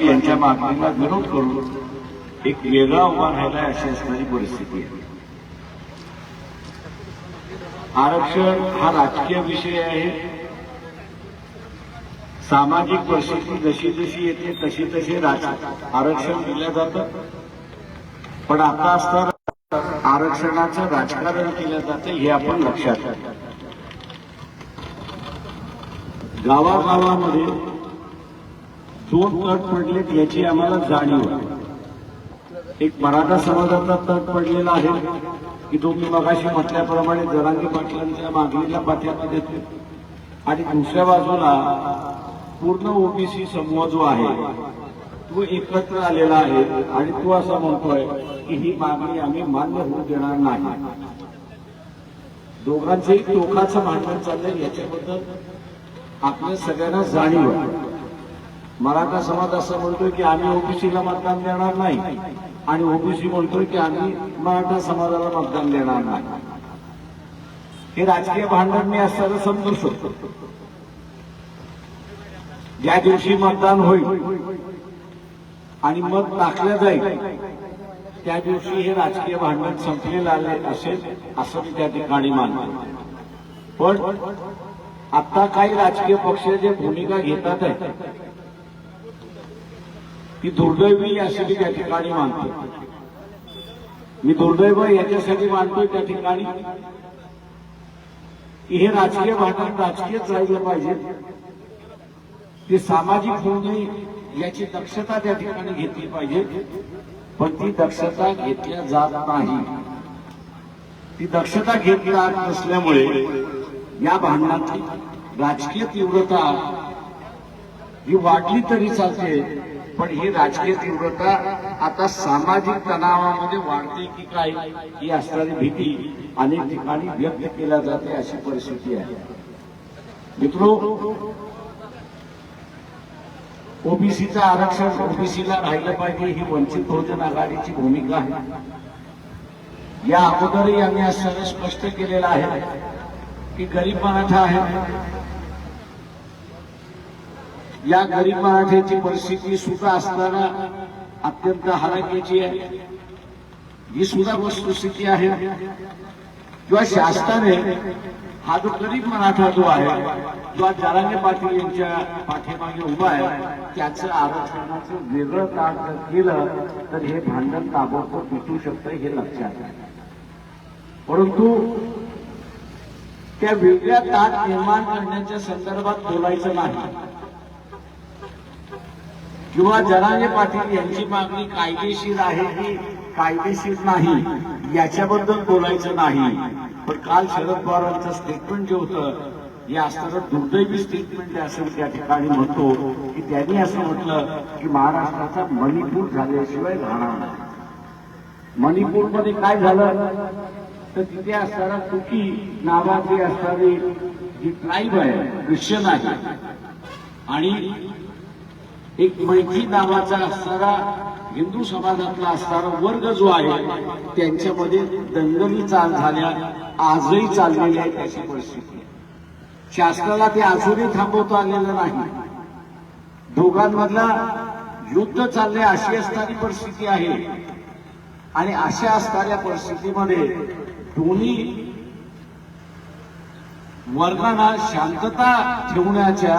यांच्या मागणीला विरोध करून एक वेगळा उभा राहिला अशी असणारी परिस्थिती आहे. आरक्षण हा राजकीय विषय आहे. सामाजिक परिस्थिती जशी जशी येते तशी तशी राज आरक्षण दिलं जातं. पण आता असताना आरक्षणाचं राजकारण केलं जातं हे आपण लक्षात गावागावामध्ये दोन तट पडलेत याची आम्हाला जाणीव आहे. एक मराठा समाजाचा तट पडलेला आहे. की तो मी मगाशी म्हटल्याप्रमाणे जरांगी पाटलांच्या मागणीला पाठिंबा देतो आणि दुसऱ्या बाजूला पूर्ण ओबीसी समूह जो आहे तो एकत्र आलेला आहे. आणि तो असा म्हणतोय की ही मागणी आम्ही मान्य होऊ देणार नाही. दोघांचंही टोकाचं मांडण चाललंय याच्याबद्दल आपल्या सगळ्यांना जाणीव आहे. मराठा समाज असं म्हणतोय की आम्ही ओबीसीला मतदान देणार नाही आणि ओबीसी म्हणतोय की आम्ही मराठा समाजाला मतदान देणार नाही. हे राजकीय भांडण मी असताना समजू शकतो. ज्या दिवशी मतदान होईल आणि मत टाकलं जाईल त्या दिवशी हे राजकीय भांडण संपलेलं आले असेल असं मी त्या ठिकाणी मानतो. पण आता काही राजकीय पक्ष जे भूमिका घेतात आहे ती दुर्दैवी अशी मी त्या ठिकाणी मानतो. मी दुर्दैव याच्यासाठी मानतोय त्या ठिकाणी. की हे राजकीय भांडण राजकीयच राहिलं पाहिजे. ते सामाजिक होऊ नये याची दक्षता त्या ठिकाणी घेतली पाहिजे. पण ती दक्षता घेतल्या जात नाही. ती दक्षता घेतली जात नसल्यामुळे या भांडणातली राजकीय तीव्रता ही वाढली तरी चालते. पण ही राजकीय तीव्रता आता सामाजिक तणावामध्ये वाढते की काय ही असणारी भीती अनेक ठिकाणी व्यक्त केल्या जाते अशी परिस्थिती आहे. मित्रो ओबीसीचं आरक्षण ओबीसीला राहिलं पाहिजे ही वंचित बहुजन आघाडीची भूमिका आहे. या अगोदरही आम्ही असं स्पष्ट केलेलं आहे की गरीब मराठा आहे. या गरीब मराठ्याची परिस्थिती सुद्धा असताना अत्यंत हलाखीची आहे. ही सुद्धा वस्तुस्थिती आहे. किंवा शासनाने हा जो गरीब मराठा जो आहे किंवा जारांगे पाटील यांच्या पाठीमागे उभा आहे त्याचं आरक्षणाचं वेगळं काम जर केलं तर हे भांडण ताबडतोब तुटू शकतं हे लक्षात आहे. परंतु त्या वेगळ्या ताट निर्माण करण्याच्या संदर्भात बोलायचं नाही. किंवा जरांगे पाटील यांची मागणी कायदेशीर आहे की कायदेशीर नाही याच्याबद्दल बोलायचं नाही. पण काल शरद पवारांचं स्टेटमेंट जे होतं हे असणारं दुर्दैवी स्टेटमेंट असं असेल त्या ठिकाणी म्हणतो की त्यांनी असं म्हटलं की महाराष्ट्राचा मणिपूर झाल्याशिवाय राहणार नाही. मणिपूरमध्ये काय झालं? तर तिथे असणारा कुकी नावाची असणारी जी ट्राईब आहे ख्रिश्चन आहे. आणि एक मैत्री नावाचा असणारा हिंदू समाजातला असणारा वर्ग जो आहे त्यांच्यामध्ये दंगली चाल झाल्या आजही चाललेली आहे त्याची परिस्थिती. शासनाला ते अजूनही थांबवता आलेलं नाही. दोघांमधला युद्ध चालले अशी असणारी परिस्थिती आहे. आणि अशा असणाऱ्या परिस्थितीमध्ये दोन्ही वर्गांना शांतता ठेवण्याच्या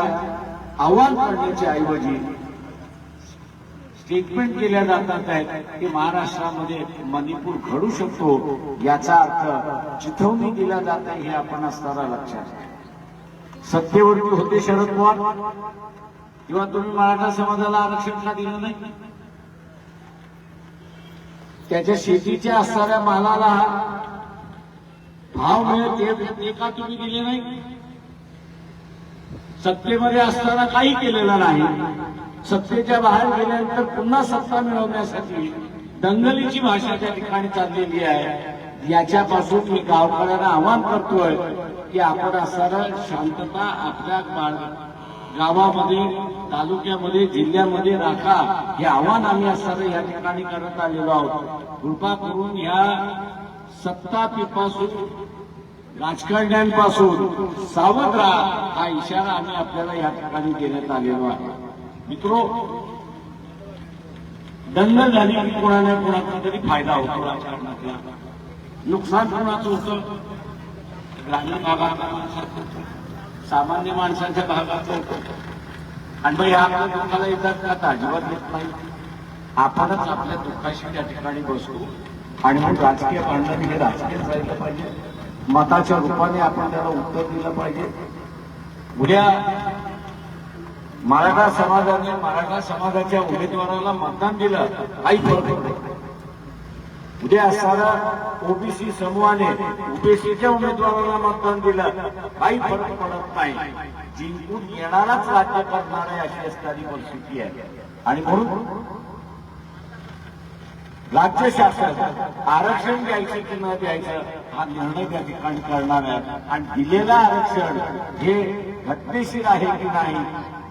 आव्हान करण्याच्या ऐवजी स्टेटमेंट केल्या जातात आहेत की महाराष्ट्रामध्ये मणिपूर घडू शकतो याचा अर्थ चिथवणी दिला जात आहे हे आपण असताना लक्षात सत्तेवरती होते शरद पवार. किंवा तुम्ही मराठा समाजाला आरक्षण का दिलं नाही? त्याच्या शेतीच्या असणाऱ्या मालाला भाव मिळेल ते का तुम्ही दिले नाही? सत्तेमध्ये असताना काही केलेलं नाही. सत्तेच्या बाहेर गेल्यानंतर पुन्हा सत्ता मिळवण्यासाठी दंगलीची भाषा त्या ठिकाणी चाललेली आहे. याच्यापासून मी गावकऱ्यांना आवाहन करतोय की आपण असणारं शांतता आपल्या गावामध्ये तालुक्यामध्ये जिल्ह्यामध्ये राखा. हे आव्हान आम्ही असणारं या ठिकाणी करत आलेलो आहोत. कृपा करून या सत्ता पिपासून राजकारण्यांपासून सावध राहा. हा इशारा आम्ही आपल्याला या ठिकाणी देण्यात आलेलो आहे. मित्रो दंगल झाली की कोणाला कोणाचा तरी फायदा होतो. राजकारणातला नुकसान कोणाचं होतं? ग्रामीण भागातल्या माणसाचं सामान्य माणसाच्या भागात होतं. आणि मग या आपल्या दुःखाला येतात का? अजिबात येत नाही. आपणच आपल्या दुःखाशी त्या ठिकाणी बसतो. आणि मग राजकीय भांडण हे राजकीय जायला पाहिजे. मताच्या रूपाने आपण त्याला उत्तर दिलं पाहिजे. उद्या मराठा समाजाने मराठा समाजाच्या उमेदवाराला मतदान दिलं. काही फरक नाही. उद्या असणारा ओबीसी समूहाने ओबीसीच्या उमेदवाराला मतदान दिलं. काही फरक पडत नाही. जिंकून येणाराच राज्य करणार आहे अशी असणारी परिस्थिती आहे. आणि म्हणून राज्य शासन आरक्षण द्यायचं की न द्यायचं हा निर्णय त्या ठिकाणी करणार आहे. आणि दिलेलं आरक्षण हे घटनेशीर आहे की नाही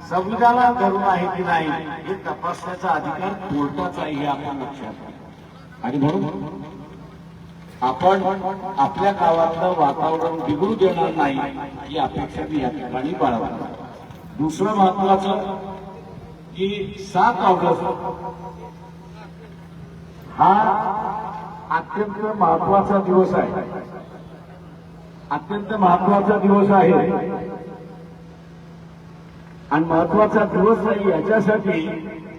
संविधानात धरून आहे की नाही हे तपासण्याचा अधिकार कोर्टाचा आहे हे आपण लक्षात आणि म्हणून आपण आपल्या गावातलं वातावरण बिघडू देणार नाही ही अपेक्षा मी या ठिकाणी बाळगतो. दुसरं महत्वाचं की सात ऑगस्ट हा अत्यंत महत्त्वाचा दिवस आहे. अत्यंत महत्त्वाचा दिवस आहे. आणि महत्त्वाचा दिवस नाही याच्यासाठी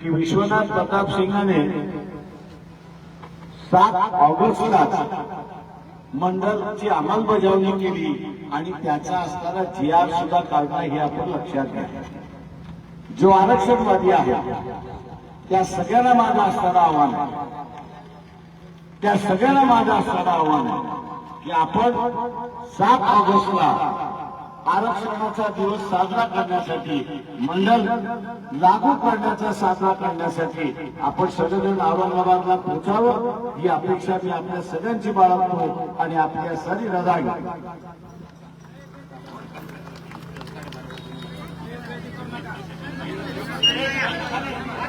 की विश्वनाथ प्रताप सिंगाने सात ऑगस्टला मंडळची अंमलबजावणी केली आणि त्याचा असणारा जी आर सुद्धा काढला हे आपण लक्षात घ्या. जो आरक्षणवादी आहे त्या सगळ्यांना माझा असणारा आव्हान आहे. त्या सगळ्यांना माझा असणारं आव्हान आहे की आपण सात ऑगस्टला आरक्षणाचा दिवस साजरा करण्यासाठी मंडळ लागू करण्याचा साजरा करण्यासाठी आपण सगळेजण औरंगाबादला पोहोचावं ही अपेक्षा मी आपल्या सगळ्यांची बाळगतो आणि आपल्या सरी रजाई.